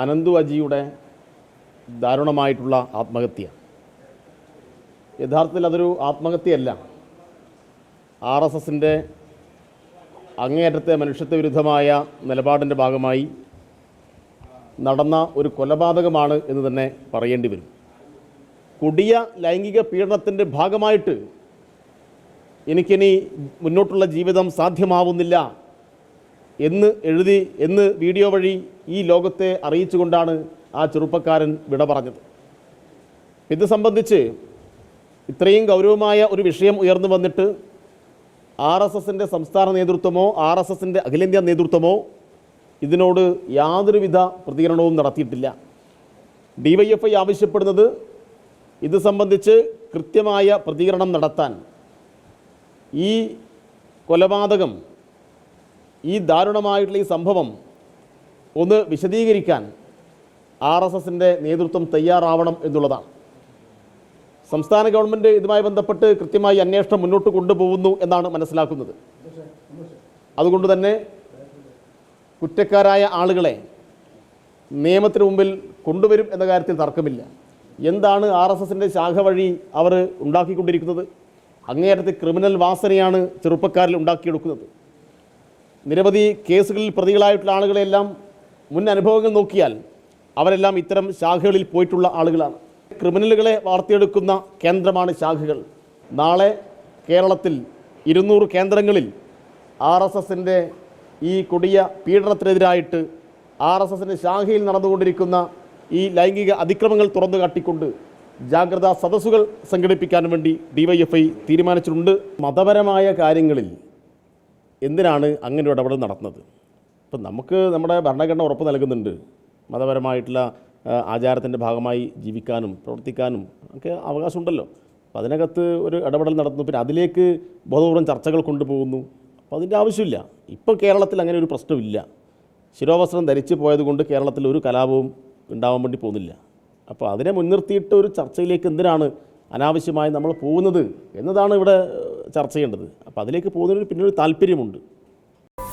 അനന്തു അജിയുടെ ദാരുണമായിട്ടുള്ള ആത്മഹത്യ. യഥാർത്ഥത്തിൽ അതൊരു ആത്മഹത്യയല്ല. ആർ എസ് എസിന്റെ അങ്ങേയറ്റത്തെ മനുഷ്യത്വ വിരുദ്ധമായ നിലപാടിന്റെ ഭാഗമായി നടന്ന ഒരു കൊലപാതകമാണ് എന്ന് തന്നെ പറയേണ്ടി വരും. കൊടിയ ലൈംഗിക പീഡനത്തിന്റെ ഭാഗമായിട്ട് എനിക്കിനി മുന്നോട്ടുള്ള ജീവിതം സാധ്യമാവുന്നില്ല എന്ന് എഴുതി എന്ന് വീഡിയോ വഴി ഈ ലോകത്തെ അറിയിച്ചുകൊണ്ടാണ് ആ ചെറുപ്പക്കാരൻ വിട പറഞ്ഞത്. ഇത് സംബന്ധിച്ച് ഇത്രയും ഗൗരവമായ ഒരു വിഷയം ഉയർന്നു വന്നിട്ട് ആർ എസ് എസിന്റെ സംസ്ഥാന നേതൃത്വമോ ആർ എസ് എസിന്റെ അഖിലേന്ത്യാ നേതൃത്വമോ ഇതിനോട് യാതൊരുവിധ പ്രതികരണവും നടത്തിയിട്ടില്ല. ഡിവൈഎഫ്ഐ ആവശ്യപ്പെടുന്നത് ഇത് സംബന്ധിച്ച് കൃത്യമായ പ്രതികരണം നടത്താൻ ഈ കൊലപാതകം ഈ ദാരുണമായിട്ടുള്ള ഈ സംഭവം ഒന്ന് വിശദീകരിക്കാൻ ആർ എസ് എസിന്റെ നേതൃത്വം തയ്യാറാവണം എന്നുള്ളതാണ്. സംസ്ഥാന ഗവൺമെന്റ് ഇതുമായി ബന്ധപ്പെട്ട് കൃത്യമായി അന്വേഷണം മുന്നോട്ട് കൊണ്ടുപോകുന്നു എന്നാണ് മനസ്സിലാക്കുന്നത്. അതുകൊണ്ട് തന്നെ കുറ്റക്കാരായ ആളുകളെ നിയമത്തിന് മുമ്പിൽ കൊണ്ടുവരും എന്ന കാര്യത്തിൽ തർക്കമില്ല. എന്താണ് ആർ എസ് എസിന്റെ ശാഖ വഴി അവർ ഉണ്ടാക്കിക്കൊണ്ടിരിക്കുന്നത്? അങ്ങേയറ്റത്തെ ക്രിമിനൽ വാസനയാണ് ചെറുപ്പക്കാരിൽ ഉണ്ടാക്കിയെടുക്കുന്നത്. നിരവധി കേസുകളിൽ പ്രതികളായിട്ടുള്ള ആളുകളെല്ലാം മുൻ അനുഭവങ്ങൾ നോക്കിയാൽ അവരെല്ലാം ഇത്തരം ശാഖകളിൽ പോയിട്ടുള്ള ആളുകളാണ്. ക്രിമിനലുകളെ വാർത്തിയെടുക്കുന്ന കേന്ദ്രമാണ് ശാഖകൾ. നാളെ കേരളത്തിൽ ഇരുന്നൂറ് കേന്ദ്രങ്ങളിൽ ആർ എസ് എസിന്റെ ഈ കൊടിയ പീഡനത്തിനെതിരായിട്ട് ആർ എസ് എസിന്റെ ശാഖയിൽ നടന്നുകൊണ്ടിരിക്കുന്ന ഈ ലൈംഗിക അതിക്രമങ്ങൾ തുറന്നു കാട്ടിക്കൊണ്ട് ജാഗ്രതാ സദസ്സുകൾ സംഘടിപ്പിക്കാൻ വേണ്ടി ഡിവൈഎഫ്ഐ തീരുമാനിച്ചിട്ടുണ്ട്. മതപരമായ കാര്യങ്ങളിൽ എന്തിനാണ് അങ്ങനെ ഇടപെടൽ നടത്തുന്നത് ഇപ്പം നമുക്ക് നമ്മുടെ ഭരണഘടന ഉറപ്പ് നൽകുന്നുണ്ട്. മതപരമായിട്ടുള്ള ആചാരത്തിന്റെ ഭാഗമായി ജീവിക്കാനും പ്രവർത്തിക്കാനും ഒക്കെ അവകാശമുണ്ടല്ലോ. അപ്പോൾ അതിനകത്ത് ഒരു ഇടപെടൽ നടത്തുന്നു. പിന്നെ അതിലേക്ക് ബോധപൂർവം ചർച്ചകൾ കൊണ്ടുപോകുന്നു. അപ്പോൾ അതിന്റെ ആവശ്യമില്ല. ഇപ്പോൾ കേരളത്തിൽ അങ്ങനെ ഒരു പ്രശ്നമില്ല. ശിരോവസ്ത്രം ധരിച്ചു പോയതുകൊണ്ട് കേരളത്തിൽ ഒരു കലാപവും ഉണ്ടാവാൻ വേണ്ടി പോകുന്നില്ല. അപ്പോൾ അതിനെ മുൻനിർത്തിയിട്ട് ഒരു ചർച്ചയിലേക്ക് എന്തിനാണ് അനാവശ്യമായി നമ്മൾ പോകുന്നത് എന്നതാണ് ഇവിടെ ചർച്ച ചെയ്യേണ്ടത്. അപ്പോൾ അതിലേക്ക് പോകുന്നതിന് പിന്നെ ഒരു താല്പര്യമുണ്ട്.